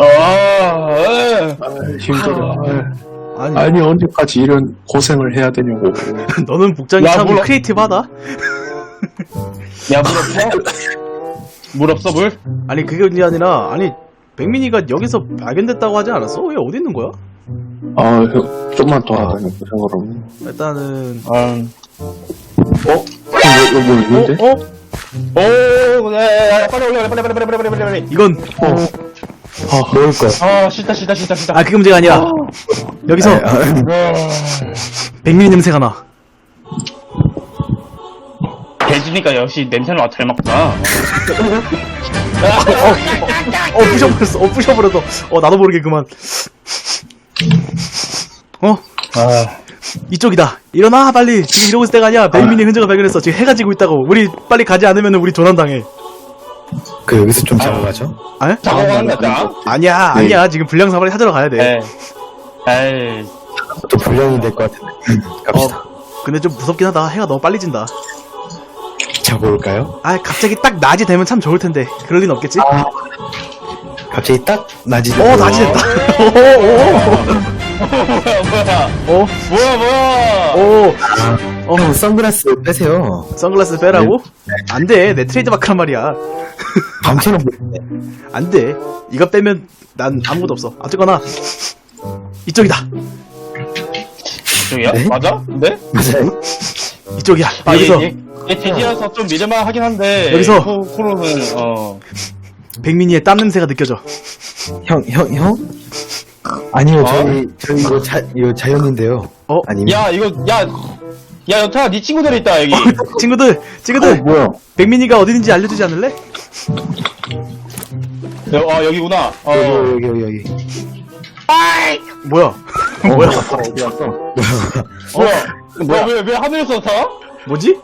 아, 힘들어. 아니, 아니 언제까지 이런 고생을 해야 되냐고. 너는 복장이 야, 참 몰라. 크리에이티브하다. 야, 물 없어? 물 없어, 물? 아니 그게 아니라 아니 백민이가 여기서 발견됐다고 하지 않았어? 왜 어디 있는 거야? 아, 형, 좀만 돌아다녀 보자 그럼. 일단은 아. 어? 이거 뭐 있는데? 어? 어? 오, 야, 야, 야, 빨리 올려, 빨리, 빨리, 빨리, 빨리, 빨리, 빨리. 이건 아, 먹을 거야. 아, 싫다, 싫다, 싫다, 싫다. 아 그게 문제가 아니야. 여기서 백민이 냄새가 나. 돼지니까 역시 냄새는 잘 맡구나. 어 부셔버렸어. 어 부셔버렸어. 어 나도 모르게 그만. 어? 아. 이쪽이다. 일어나 빨리. 지금 이러고 있을 때가 아니야. 백민이 흔적을 발견했어. 지금 해가 지고 있다고. 우리 빨리 가지 않으면 우리 조난당해. 그 여기서 좀? 아? 작업하는 거다. 아니야 네. 아니야. 지금 불량 사발이 찾으러 가야 돼. 에. 에이. 또 불량이 될 것 같은데. 갑시다. 근데 좀 무섭긴 하다. 해가 너무 빨리 진다. 자고 올까요? 아 갑자기 딱 낮이 되면 참 좋을 텐데. 그럴 리는 없겠지? 갑자기 딱 낮이 어 낮이 됐다. 뭐야, 뭐야. 오, 뭐야, 뭐야. 오, 어, 형 선글라스 빼세요. 선글라스 빼라고? 안 돼. 내 트레이드 마크란 말이야. 밤처럼 보이는데. 안 돼. 이거 빼면 난 아무것도 없어. 어쨌거나 이쪽이다. 저기야? 네? 맞아? 네? 맞아요? 이쪽이야. 아, 여기서 얘, 얘, 얘 돼지라서 좀 믿을만 하긴 한데. 여기서. 코, 코로는, 어. 백민이의 땀 냄새가 느껴져. 형, 형, 형? 아니요, 어? 저희, 저희 이거 자, 이거 자연인데요. 어? 아니면. 야, 이거, 야. 야, 여타, 네 친구들 있다, 여기. 친구들, 친구들. 뭐야? 백민이가 어디 있는지 알려주지 않을래? 여, 아, 여기구나. 어. 여기, 여기, 여기, 여기. 뭐야? 뭐야? 어디 갔어? 뭐야? 뭐야? 왜, 왜 하늘에서 타? 뭐지?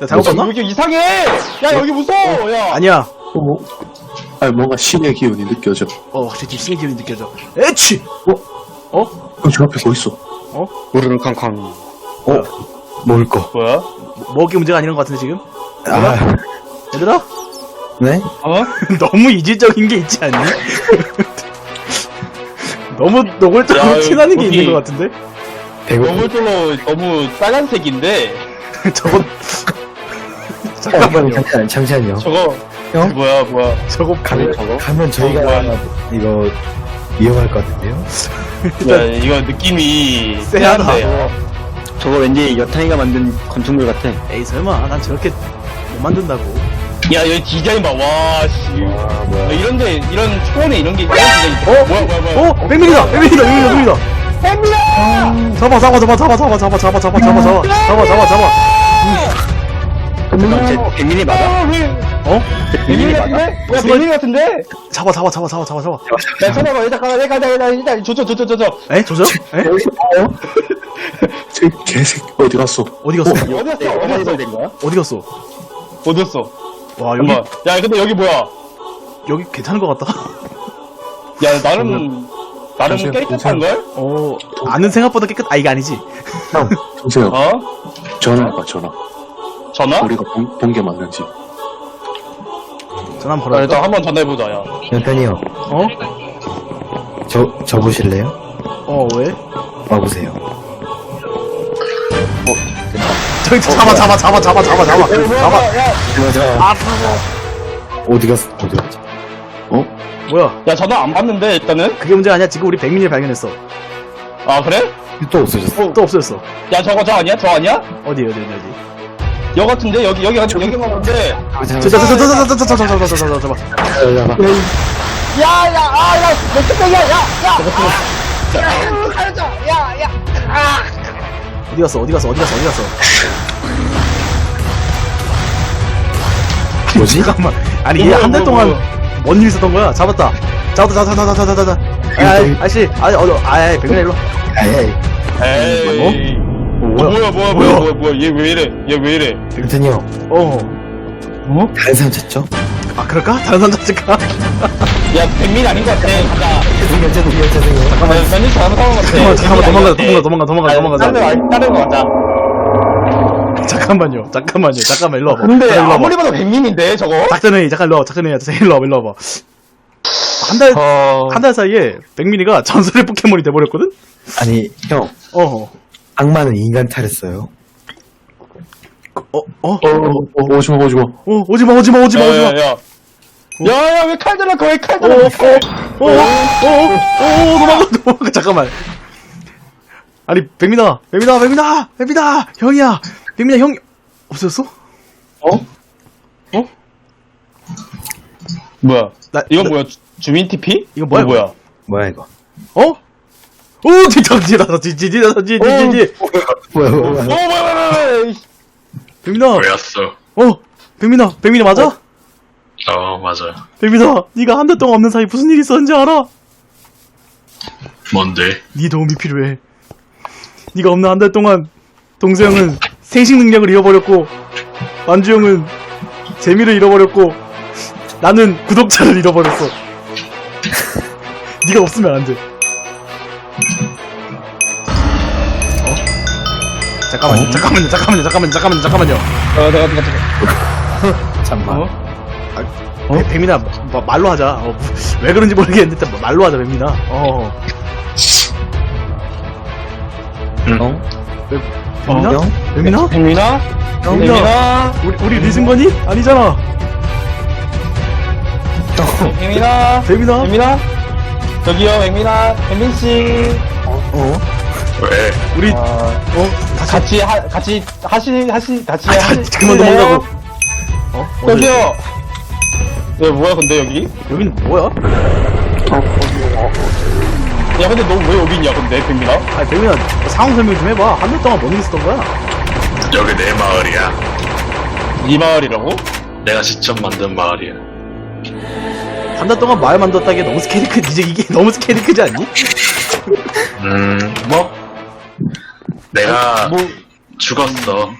나 잘못 왜 봤나? 이렇게 이상해? 야, 여기 무서워, 야. 아니야. 어? 아니 뭔가 신의 기운이 느껴져. 어, 확실히 좀 신의 기운이 느껴져. 에취! 어? 어? 형, 저 앞에 뭐 있어? 우르르 캉캉. 어? 먹을 거. 뭐야? 게 문제가 아닌 것 같은데 지금? 아, 얘들아? 네? 어? 너무 이질적인 게 있지 않니? 너무 야, 노골적으로 티나는 게 있는 것 같은데? 배고프. 너무 너무 빨간색인데 저거 잠깐만요. 잠시만요, 잠시만요. 저거 형? 뭐야 뭐야 저거 가면, 저거? 가면 저희가 어, 뭐야? 이거 위험할 것 같은데요? 야 이거 느낌이 쎄하다. 쎄한데. 저거 왠지 여탕이가 만든 건축물 같아. 에이 설마 난 저렇게 못 만든다고 야 여기 디자인 봐와씨 뭐야. 이런데 이런 초원에 이런 게 이런 디자인 어? 뭐야 뭐야 뭐야 어? 백민이다! 백민이다! 백민이다! 백민이다! 백민아! 잡아 잡아 잡아 잡아 잡아 잡아 잡아 잡아 잡아 잡아 잡아 잡아 잡아 잠깐, 쟤 백민이 맞아? 어? 비밀 같은데? 뭐야 비밀 같은데? 잡아 잡아 잡아 잡아 잡아 잡아 야 찾아봐 일단 가자 일단 가자 일단 일단 저저 저저저 에? 조져? 에? 저 개새끼 어디 갔어? 어디 갔어? 어디였어 어디서 어디였어 된 거야? 어디 갔어? 어디였어 와 여기 잠깐 야 근데 여기 뭐야 여기 괜찮은 것 같다 야 나름 나름 잠시만, 깨끗한 걸? 어 아는 생각보다 깨끗 아 이게 아니지 형, 동세요. 어? 전화해봐, 전화. 전화? 우리가 본 게 맞는지. 전화 한번 야, 걸어볼까? 일단 한번 전화해보자 야 여편이요. 어? 저, 저 보실래요? 어 왜? 와보세요. 저기 잡아 잡아 잡아 잡아 잡아 잡아 잡아 맞아. 아 어디 갔어? 어디 갔지? 어? 뭐야 야 전화 안 받는데 일단은? 그게 문제가 아니야 지금 우리 백민이를 발견했어 아 그래? 또 없어졌어. 또 없어졌어 야 저거 저 아니야? 저 아니야? 어디 어디 어디 어디 여 같은데? 여기 여기 여기 여기 같은데? 저저저저저저저저저저저저 잡아 야야 아야 맥주병이야 야야. 어디 갔어 어디 갔어 어디 갔어 어디 갔어? 뭐지? 잠깐만. 아니 얘 한 달 동안. 뭔 일 있었던 거야? 잡았다. 잡았다 잡았다 잡았다 잡았다 아이 아저씨 아이 어디 아이 백민아 일로 에이, 에이. 어, 뭐야? 뭐야 뭐야 뭐야 뭐야? 뭐야 얘 왜 이래? 얘 왜 이래? 여편이 형. 어아 다른 사람 찾죠? 그럴까? 다른 사람 찾을까? 야 백민 아닌 것 같아 가자 죄송해요, 죄송해요, 죄송해요. 잠깐만 면접 잘못 한것 같아. 잠깐만 잠깐만 백민이 도망가 도망가 도망가 것 도망가 같아. 도망가 다른 거 다른 거 가자. 잠깐만요 잠깐만요 잠깐만 일로 와봐. 근데 일로 와봐. 아무리 봐도 백민인데 저거? 작전회의 잠깐 일로 와봐 작전회의 잠깐 일로 와봐 일로 와봐. 한 달, 어... 한 달 사이에 백민이가 전설의 포켓몬이 돼버렸거든? 아니, 형. 어, 악마는 인간 탈했어요. 어, 어, 어, 어, 오지마, 오지마. 어, 오지마, 오지마, 오지마, 오지마. 야야야 야야 왜 칼 들어 왜칼 어, 들어 어, 어, 어, 어, 어, 도망가, 도망가, 잠깐만. 아니, 백민아, 백민아, 백민아, 백민아, 형이야. 백민아, 형, 없어졌어? 뭐야 나, 이건 나- 뭐야 주- 주민 TP? 이거 뭐야, 뭐야 뭐야, 이거? 어? 오, 뒤다, 뒤다, 뒤, 뒤, 뒤다, 뒤, 뒤, 뒤, 뒤. 뭐야, 뭐야, 어 뭐야. 뭐야 뭐야 백민아, 왜 왔어? 어, 백민아, 백민아 맞아? 어, 맞아요. 백민아, 네가 한 달 동안 없는 사이 무슨 일이 있었는지 알아? 뭔데? 네 도움이 필요해. 네가 없는 한 달 동안 동수 형은 생식 능력을 잃어버렸고 만주 형은 재미를 잃어버렸고 나는 구독자를 잃어버렸어. 네가 없으면 안 돼. 잠깐만요, 잠깐만요, 잠깐만요, 잠깐만요, 잠깐만요, 잠깐만요. 어 내가 내가 내가 잠만. 어? 아, 백- 백민아, 마- 말로 하자. 어, 뭐, 왜 그런지 모르겠는데 일단 말로 하자, 백민아. 어. 형? 백민아? 형? 백민아? 백민아 백민아 우리, 우리 리승건이? 아니잖아. 백민아 백민아? 백민아 저기요 백민아 백민씨 어? 왜? 우리, 어, 어, 다시, 같이 하 같이 하시 하시 같이 아, 하시 다- 그만 넘어가고. 어? 저기요 야 뭐야 근데 여기 여기는 뭐야? 야 근데 너 왜 여기 있냐 근데 백민아 아니, 백민아, 상황 설명 좀 해봐. 한 달 동안 뭔일 있었던 거야? 여기 내 마을이야. 이 마을이라고 내가 직접 만든 마을이야. 한 달 동안 말 만들었다기에 너무 스케일이 크, 이제 이게 너무 스케일이 크지 않니? 음, 뭐 내가 뭐 죽었어.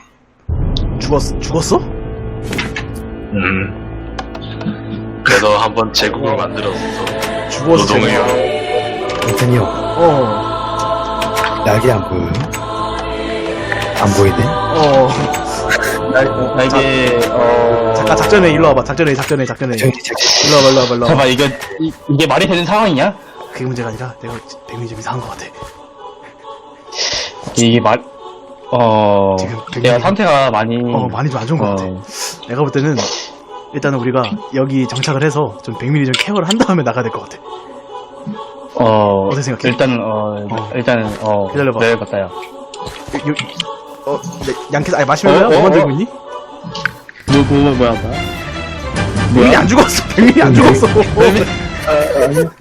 죽었, 죽었어? 음. 그래서 한번 제국을 만들었어. 죽었어. 이찬이 형, 어, 낙이 안 보여요? 안 보이네? 어. 나 이게 어 잠깐 작전회 일로 와봐. 작전회, 작전회, 저기. 일로 와봐, 일로 와봐, 일로 와봐. 잠깐 이게 이, 이게 말이 되는 상황이냐 그게 문제가 아니라 내가 백민이 좀 이상한 것 같아. 이게 말 어, 지금 굉장히- 내가 상태가 많이, 어, 많이 좀 안 좋은 것 같아. 어, 내가 볼 때는 일단은 우리가 여기 정착을 해서 좀 백민이 좀 케어를 한 다음에 나가야 될 것 같아. 어, 어떻게 생각해? 일단은, 어, 어. 일단은, 어, 기다려봐. 내려갔다, 야. 요, 요, 어, 네, 양캐, 아니, 마시멜로야? 어, 어, 뭐 어. 만들고 있니? 뭐, 뭐, 뭐야, 뭐야? 백민이 안 죽었어. 백민이 안 죽었어.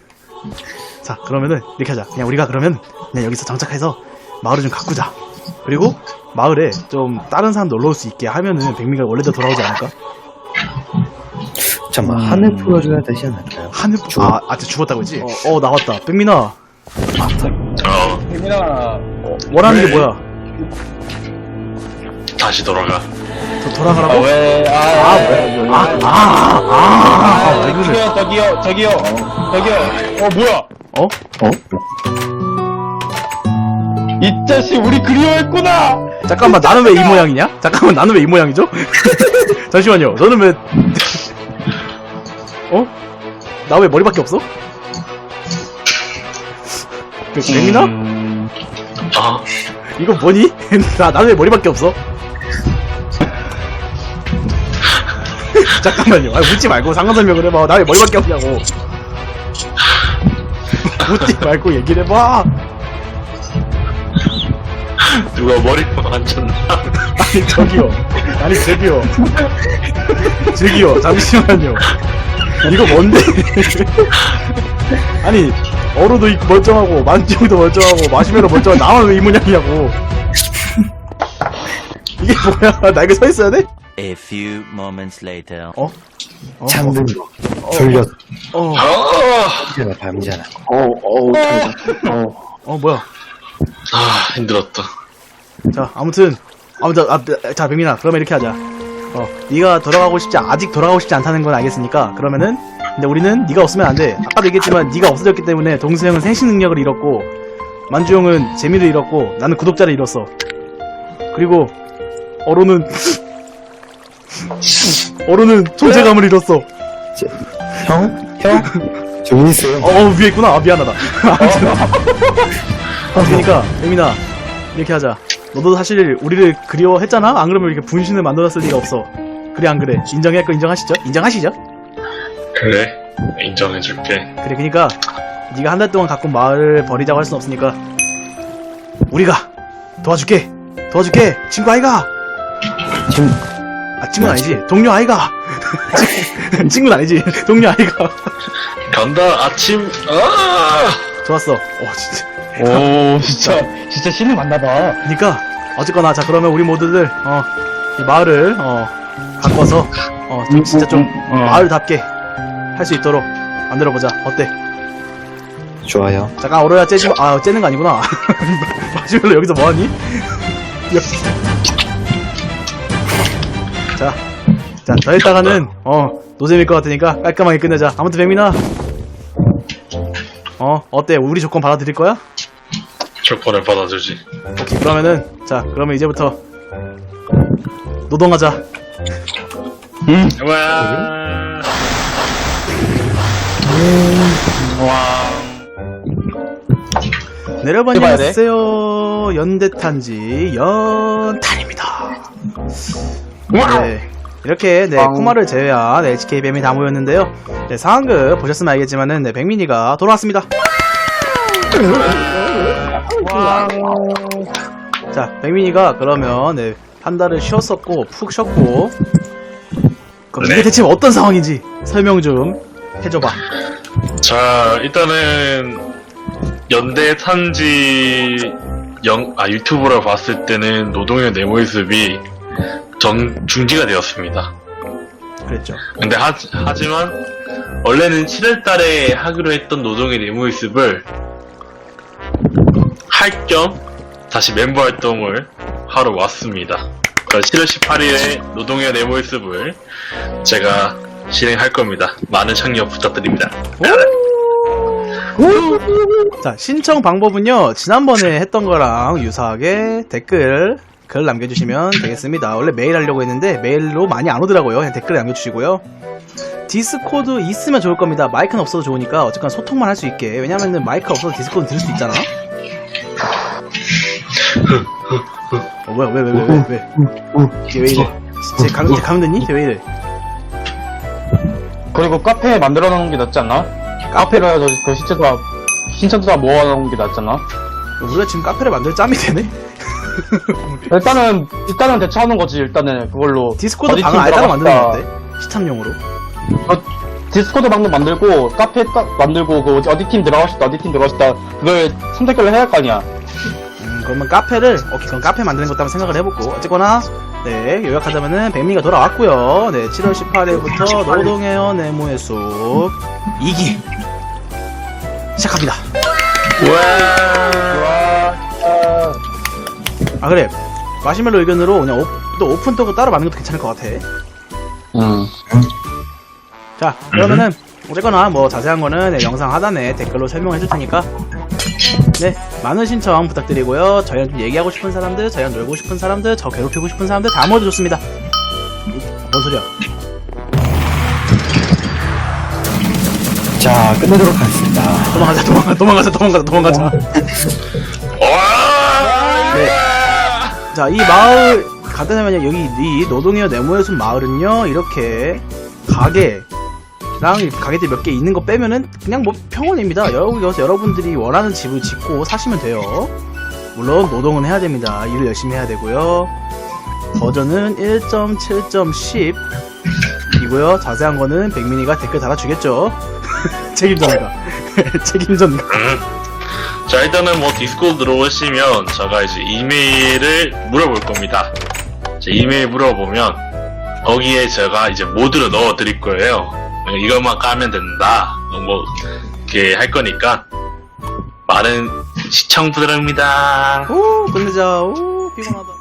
자, 그러면은 이렇게 하자. 그냥 우리가 그러면 그냥 여기서 정착해서 마을을 좀 가꾸자. 그리고 마을에 좀 다른 사람 놀러 올 수 있게 하면은 백민이가 원래대로 돌아오지 않을까? 잠깐만, 음. 하늘 풀어줘야 되지 않을까요? 하늘 아, 아, 진짜 죽었다고 했지? 어, 어, 나왔다. 백민아, 어, 백민아, 원하는 왜? 게 뭐야? 다시 돌아가. 도, 아, 돌아가라고? 왜, 아, 아, 왜? 아, 아, 아, 아, 아, 왜 그래? 저기요, 저기요, 저기요, 어, 뭐야? 어? 어? 이 자식, 우리 그리워했구나! 잠깐만, 나는 왜 이 모양이냐? 잠깐만, 나는 왜 이 모양이죠? 잠시만요, 너는 왜, 어? 나 왜 머리밖에 없어? 백- 백민아? 음, 어, 이거 뭐니? 나, 나는 왜 머리밖에 없어? 잠깐만요. 아, 묻지 말고 상관 설명을 해봐. 나 왜 머리밖에 없냐고. 묻지 말고 얘기를 해봐. 누가 머리만 만졌나? 아니, 저기요. 아니, 저기요. 저기요. 잠시만요. 이거 뭔데? 아니, 어로도 멀쩡하고, 만지형도 멀쩡하고, 마시멜로 멀쩡하고, 나만 왜 이 모양이냐고. 이게 뭐야? 나 이거 서 있어야 돼? A few moments later. 어? 어? 참는 거. 졸려. 어, 어, 밤이잖아, 밤이잖아. 어, 어, 어, 어, 뭐야. 아, 힘들었다. 자, 아무튼, 아무튼, 아, 자, 백민아, 그러면 이렇게 하자. 어, 네가 돌아가고 싶지, 않- 아직 돌아가고 싶지 않다는 건 알겠으니까, 그러면은, 근데 우리는 네가 없으면 안 돼. 아까도 얘기했지만, 네가 없어졌기 때문에 동수 형은 생식 능력을 잃었고, 만주 형은 재미를 잃었고, 나는 구독자를 잃었어. 그리고, 어로는, 어로는 존재감을 잃었어. 형? 형? 저기 있어요. 어, 어, 위에 있구나. 아, 미안하다. 아무튼. 그러니까, 예민아, 이렇게 하자. 너도 사실 우리를 그리워했잖아? 안 그러면 이렇게 분신을 만들었을 리가 없어. 그래, 안 그래? 인정할 거 인정하시죠? 인정하시죠? 그래 인정해줄게 그래, 그니까, 네가 한 달 동안 갖고 온 마을을 버리자고 할 순 없으니까, 우리가 도와줄게! 도와줄게! 친구 아이가! 지금 아, 친구는 아니지. 동료 아이가! 친구는 아니지. 동료 아이가. 간다 아침 아 좋았어. 오, 진짜. 오 진짜. 진짜 신을 만나봐. 그니까 어쨌거나 자 그러면 우리 모두들 어 이 마을을 어 가꿔서 어 좀 진짜 좀 어. 마을답게 할 수 있도록 만들어 보자. 어때? 좋아요. 잠깐 어로야 째지 마- 아 째는 거 아니구나. 마시멜로 여기서 뭐하니? 자자 이따가는 어 노잼일 것 같으니까 깔끔하게 끝내자. 아무튼 백민아 어? 어때? 우리 조건 받아들일 거야? 조건을 받아주지. 오케이 그러면은 자 그러면 이제부터 노동하자. 와. 네, 여러분 해봐야 돼? 안녕하세요. 연대탄지 연탄입니다. 네 이렇게 네 쿠마를 제외한 HKBM이 다 모였는데요. 네 상황극 보셨으면 알겠지만은 네 백민이가 돌아왔습니다. 자 백민이가 그러면 네 한 달을 쉬었었고 푹 쉬었고 그럼 이게 네. 대체 어떤 상황인지 설명 좀 해줘봐. 자 일단은 연대 탄지 영, 아 유튜브로 봤을 때는 노동의 내 모습이 정 중지가 되었습니다. 그랬죠 근데 하, 하지만 원래는 7월 달에 하기로 했던 노동의 내 모습을 할 겸 다시 멤버 활동을 하러 왔습니다. 7월 18일에 노동의 내 모습을 제가 실행할 겁니다. 많은 참여 부탁드립니다. 자, 신청 방법은요, 지난번에 했던 거랑 유사하게 댓글, 글 남겨주시면 되겠습니다. 원래 메일 하려고 했는데, 메일로 많이 안 오더라고요. 그냥 댓글 남겨주시고요. 디스코드 있으면 좋을 겁니다. 마이크는 없어도 좋으니까, 어쨌건 소통만 할 수 있게. 왜냐면은 마이크 없어도 디스코드 들을 수 있잖아? 어, 뭐야, 왜, 왜, 왜, 왜, 왜? 이게 왜 이래? 쟤 감, 쟤 감됐니? 쟤왜 이래? 그리고 카페 만들어 놓은 게 낫지 않나? 카페로 해서 그 신청도 신청도 다 모아 놓은 게 낫잖아 우리가 지금 카페를 만들 짬이 되네? 일단은 일단은 대처하는 거지 일단은 그걸로 디스코드 방을 팀 아예 따로 들어갔다. 만들었는데? 시탐용으로? 디스코드 방도 만들고 카페 딱 만들고 그 어디, 어디 팀 들어가고 싶다 어디 팀 들어가고 싶다 그걸 선택을 해야 할 거 아니야 음, 그러면 카페를, 오케이, 그럼 카페 만드는 것도 한번 생각을 해보고, 어쨌거나, 네, 요약하자면은, 백미가 돌아왔고요 네, 7월 18일부터 노동해요 네모의 숲 2기. 시작합니다. 아, 그래. 마시멜로 의견으로 그냥 오, 또 오픈 토크 따로 만드는 것도 괜찮을 것 같아. 응 자, 그러면은, 어쨌거나 뭐 자세한 거는 네, 영상 하단에 댓글로 설명해 줄 테니까 네 많은 신청 부탁드리고요 저희랑 좀 얘기하고 싶은 사람들 저희랑 놀고 싶은 사람들 저 괴롭히고 싶은 사람들 다 모두 좋습니다 뭔 소리야 자, 끝내도록 하겠습니다. 도망가자 도망가자 도망가자 도망가자 도망가자. 자 이 마을 간단하면요 여기 이 노동이어 네모의 숲 마을은요 이렇게 가게 랑 가게들 몇 개 있는 거 빼면은 그냥 뭐 평원입니다. 여러분 여기서 여러분들이 원하는 집을 짓고 사시면 돼요. 물론 노동은 해야 됩니다. 일을 열심히 해야 되고요. 버전은 1.7.10 이고요. 자세한 거는 백민이가 댓글 달아주겠죠. 책임전가. 책임전가. 자 일단은 뭐 디스코드 들어오시면 제가 이제 이메일을 물어볼 겁니다. 자, 이메일 물어보면 거기에 제가 이제 모드를 넣어 드릴 거예요. 이것만 까면 된다. 뭐 이렇게 할 거니까 많은 시청 부탁드립니다. 오 끝내자. 오 피곤하다.